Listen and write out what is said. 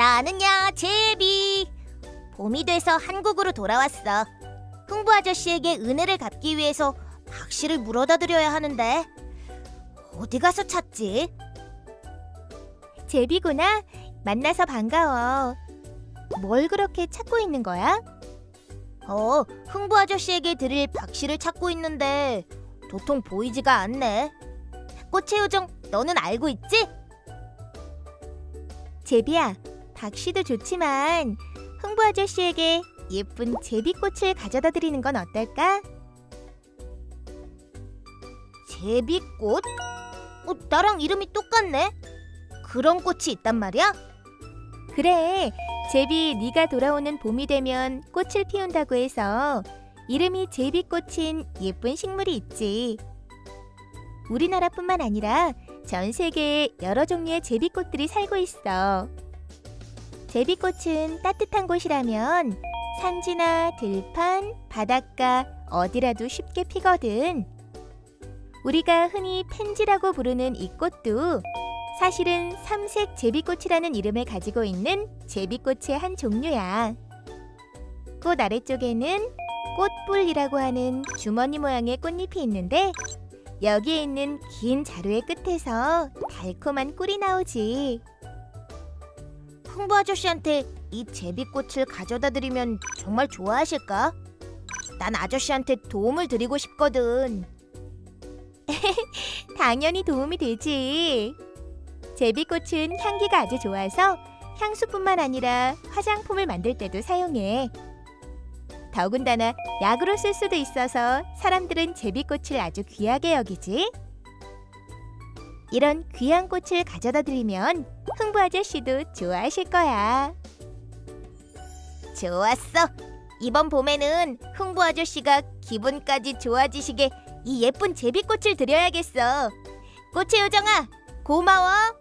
나는야 제비. 봄이 돼서 한국으로 돌아왔어. 흥부 아저씨에게 은혜를 갚기 위해서 박씨를 물어다 드려야 하는데 어디 가서 찾지? 제비구나. 만나서 반가워. 뭘 그렇게 찾고 있는 거야? 어, 흥부 아저씨에게 드릴 박씨를 찾고 있는데 도통 보이지가 않네. 꽃의 요정, 너는 알고 있지? 제비야, 박씨도 좋지만 흥부 아저씨에게 예쁜 제비꽃을 가져다 드리는 건 어떨까? 제비꽃? 어, 나랑 이름이 똑같네. 그런 꽃이 있단 말이야? 그래, 제비 네가 돌아오는 봄이 되면 꽃을 피운다고 해서 이름이 제비꽃인 예쁜 식물이 있지. 우리나라뿐만 아니라 전 세계에 여러 종류의 제비꽃들이 살고 있어. 제비꽃은 따뜻한 곳이라면 산지나 들판, 바닷가 어디라도 쉽게 피거든. 우리가 흔히 펜지라고 부르는 이 꽃도 사실은 삼색 제비꽃이라는 이름을 가지고 있는 제비꽃의 한 종류야. 꽃 아래쪽에는 꽃불이라고 하는 주머니 모양의 꽃잎이 있는데 여기에 있는 긴 자루의 끝에서 달콤한 꿀이 나오지. 흥부 아저씨한테 이 제비꽃을 가져다 드리면 정말 좋아하실까? 난 아저씨한테 도움을 드리고 싶거든. 당연히 도움이 되지. 제비꽃은 향기가 아주 좋아서 향수뿐만 아니라 화장품을 만들 때도 사용해. 더군다나 약으로 쓸 수도 있어서 사람들은 제비꽃을 아주 귀하게 여기지. 이런 귀한 꽃을 가져다 드리면 흥부 아저씨도 좋아하실 거야. 좋았어. 이번 봄에는 흥부 아저씨가 기분까지 좋아지시게 이 예쁜 제비꽃을 드려야겠어. 꽃의 요정아, 고마워.